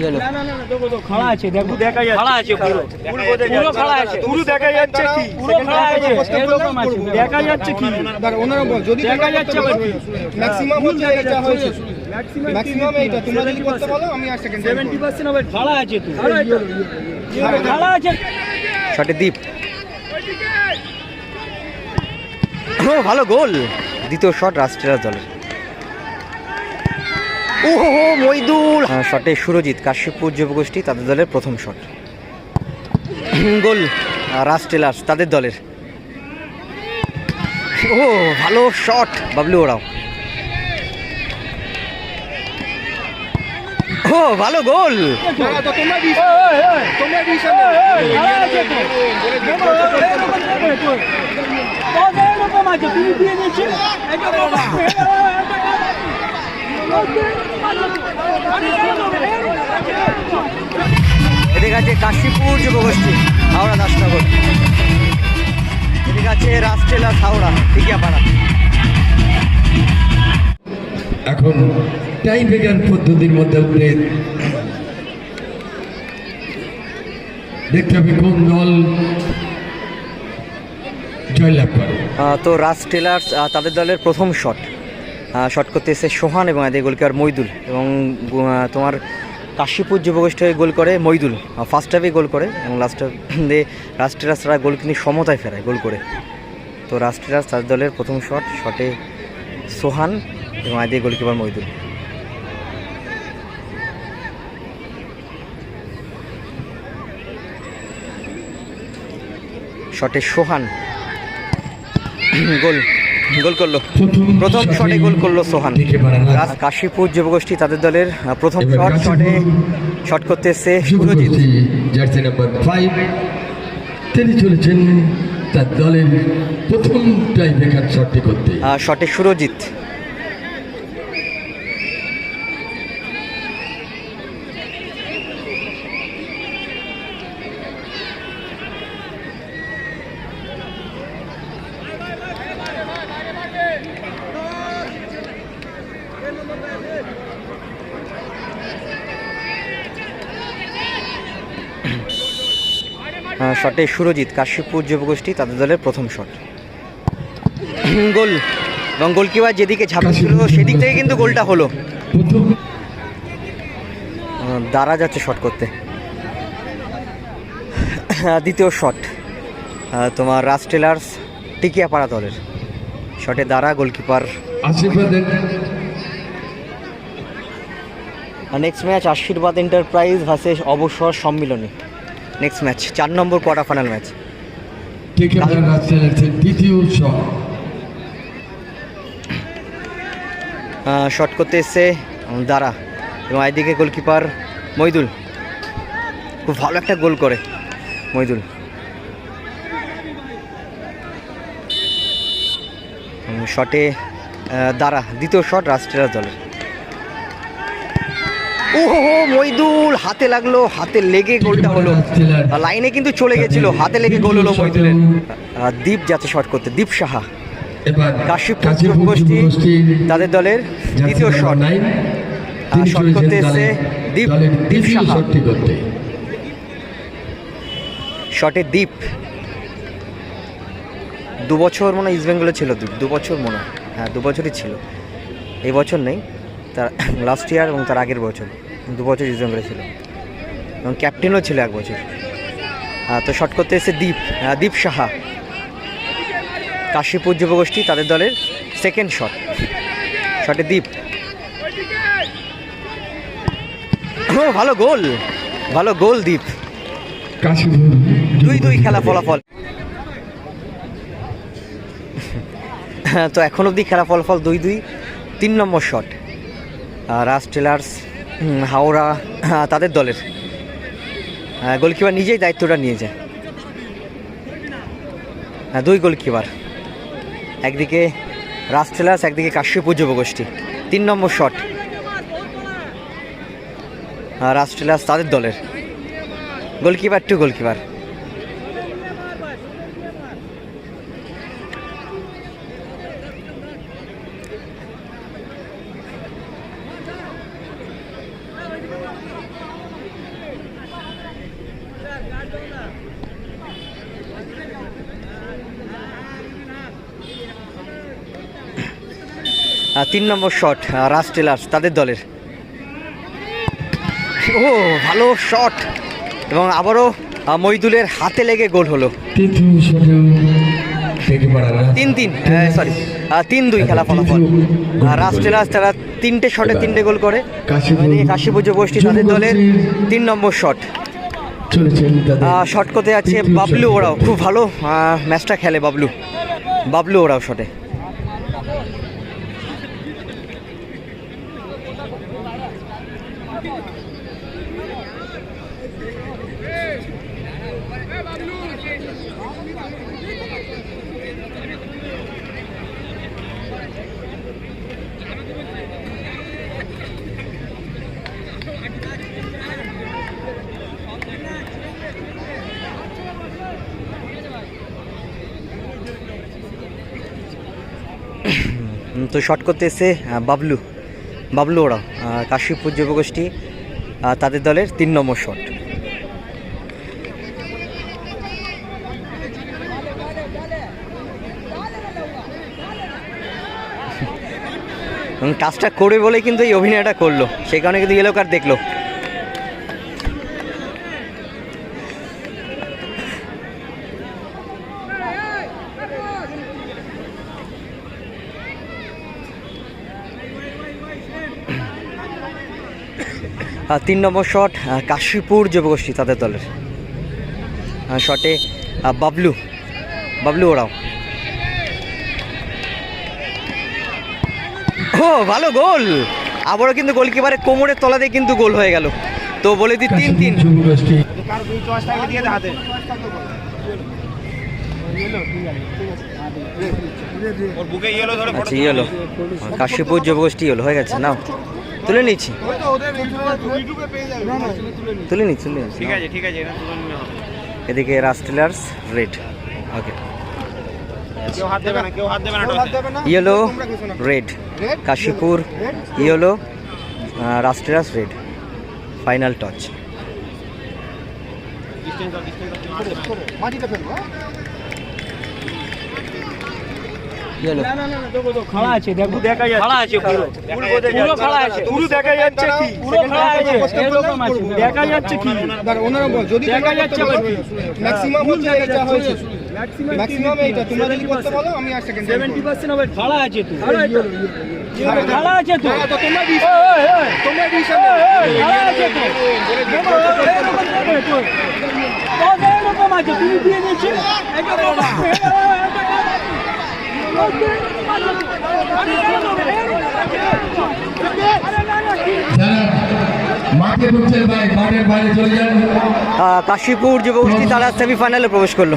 গেল। খাড়া আছে দেখো। দেখা যাচ্ছে। খাড়া আছে পুরো। পুরো খাড়া আছে পুরো দেখা যাচ্ছে কি? পুরো খাড়া আছে এরকম আছে। দেখা যাচ্ছে কি? ওনারা বল, যদি দেখা যাচ্ছে করতে আবার পারো, কি? maximum ভুল হচ্ছে এটা হয়েছে। হয়েছে। এইটা, তোমরা যদি করতে বলো, আমি আর second time সেভেন্টি হবে খাড়া আছে তো। খাড়া আছে। শটে দ্বীপ ভালো গোল। দ্বিতীয় শট রাষ্ট্রের দলের ও হো হো মইদুল শটে সুরজিৎ কাশ্যপুর যুবগোষ্ঠী তাদের দলের প্রথম শট গোল রাজ টেলার্স তাদের দলের ও ভালো শট বাবলু ওরাও ও ভালো গোল তুমি দিয়ে এদিকে আছে কাশীপুর যুবগোষ্ঠী হাওড়া দাসনগর। এদিকে আছে রাস্টেলা হাওড়া টিকিয়াপাড়া এখন টাই ব্রেকার পদ্ধতির মধ্যে উঠে দেখতে হবে কোন দল জয়লাভ করে। তো রাজ টেলার্স তাদের দলের প্রথম শট শট করতে এসে সোহান এবং এদের গোলকিপার মইদুল এবং তোমার কাশীপুর যুবগোষ্ঠী হয়ে গোল করে মইদুল। ফার্স্ট হাফে গোল করে এবং লাস্ট হাফে রাজ টেলার্স তারা গোল কিন্তু সমতায় ফেরায় গোল করে। তো রাজ টেলার্স তাদের দলের প্রথম শট শটে সোহান এবং এদের গোলকিপার মইদুল। শটে সোহান। গোল গোল করল। প্রথম শটে গোল করল সোহান। রাজ কাশীপুর যুবগোষ্ঠী তাদের দলের প্রথম শট শটে শট করতে এসছে সুরজিৎ। জার্সি নাম্বার ফাইভ তিনি চলেছেন তার দলের প্রথম শটটি করতে। শটে সুরজিৎ। শটে সুরজিৎ কাশীপুর যুবগোষ্ঠী তাদের দলের প্রথম শট। গোল। এবং গোলকিপার যেদিকে ঝাঁপিয়েছিল সেদিক থেকে কিন্তু গোলটা হলো। দাঁড়া যাচ্ছে শট করতে। দ্বিতীয় শট। তোমার রাজ টেলার্স টিকিয়াপাড়া দলের। শটে দাঁড়া goalkeeper. Next match Ashirbad enterprise versus Abasar Sammilani. Next match চার নম্বর কোয়ার্টার ফাইনাল ম্যাচ দ্বিতীয় শট করতে এসছে দাঁড়া এবং এদিকে গোলকিপার মইদুল। খুব ভালো একটা গোল করে মইদুল। শটে দাঁড়া দ্বিতীয় শট রাষ্ট্রের দলের ও হো হো, মইদুল হাতে লাগল হাতে লেগে গোলটা হলো। লাইনে কিন্তু চলে গেছিল হাতে লেগে গোল হলো মইদুলের। দীপ যাচ্ছে শট করতে দীপ সাহা। কাশীপুর কাশীপুর তাদের দলের দ্বিতীয় শট। শট করতে দলের- দীপ দীপ সাহা। শটে দ্বীপ দু বছর মনে হয় ইস্ট বেঙ্গলে ছিল দীপ দু বছর মনে হয়। হ্যাঁ দু বছরই ছিল। এই বছর নেই। তার লাস্ট ইয়ার এবং তার আগের বছর, দু বছর ইস্ট বেঙ্গলে ছিল। এবং ক্যাপ্টেনও ছিল এক বছর। তো শট করতে এসে দীপ দীপ সাহা। কাশীপুর যুবগোষ্ঠী তাদের দলের সেকেন্ড শট শটে ও, ভালো গোল। ভালো গোল কাশীপুর দুই দুই খেলা ফলাফল। তো এখন অবধি খেলা ফলাফল দুই দুই, তিন নম্বর শট রাজ টেলার্স হাওড়া তাদের দলের। গোলকিপার নিজেই দায়িত্বটা নিয়ে যায় হ্যাঁ, দুই গোলকিপার। একদিকে রাজ টেলার্স একদিকে কাশ্যপুর যুবগোষ্ঠী তিন নম্বর শট। রাজ টেলার্স তাদের দলের। Goalkeeper to goalkeeper. তিন নম্বর শট রাজ টেলার্স তাদের দলের। ও ভালো শট এবং আবারও মইদুলের হাতে লেগে গোল হলো। তিন তিন সরি তিন দুই খেলা ফলাফল। রাজ টেলার্স তারা তিনটে শটে তিনটে গোল করে। এদিকে কাশীপুর যুবগোষ্ঠী তাদের দলের তিন নম্বর শট শট করতে যাচ্ছে বাবলু ওরাও। খুব ভালো ম্যাচটা খেলে বাবলু। বাবলু ওরাও শটে তো শট করতে বাবলু। বাবলু ওরা কাশীপুর যুবগোষ্ঠী তাদের দলের তিন নম্বর শট। এবং টাচটা করবে বলেই কিন্তু এই অভিনয়টা করল। সেই কারণে কিন্তু ইয়েলো কার্ড দেখল। তিন নম্বর শট কাশীপুর যুবগোষ্ঠী তাদের দলের। শটে বাবলু বাবলু ওরাও। ও ভালো গোল! আবারও কিন্তু গোলকিপারের কোমরের তলাতে কিন্তু গোল হয়ে গেল। তো বলে দিই তিন তিন। আচ্ছা কাশীপুর যুবগোষ্ঠী হলো হয়ে গেছে নাও। তুলে নিচ্ছি। তুলে নিচ্ছি তুলে নিচ্ছি। ঠিক আছে ঠিক আছে এদিকে Raj tailors red. Okay. Yellow red. Kashipur yellow Raj tailors red. Final touch? Yellow না না না দেখো তো খাড়া আছে দেখো দেখা যাচ্ছে খাড়া আছে পুরো পুরো খাড়া আছে পুরো দেখা যাচ্ছে কি পুরো খাড়া আছে এরকম আছে দেখা যাচ্ছে কি দাঁড়া, ওনারা বল যদি দেখা যাচ্ছে কি? ম্যাক্সিমাম হচ্ছে এটা হয়েছে ম্যাক্সিমাম এইটা তোমরা যদি করতে বলো আমি আর সেকেন্ড সেভেন্টি পার্সেন্ট হবে খাড়া আছে তো খাড়া আছে তো হ্যাঁ, তোমরা বিশ ওই, ওই, ওই, তোমরা বিশ ওই, ওই, খাড়া আছে তো এরকম করবে তো। তো এরকম আছে, তুমি দিয়ে দিচ্ছি। এরকম কাশীপুর যুবগোষ্ঠী তারা সেমিফাইনালে প্রবেশ করল।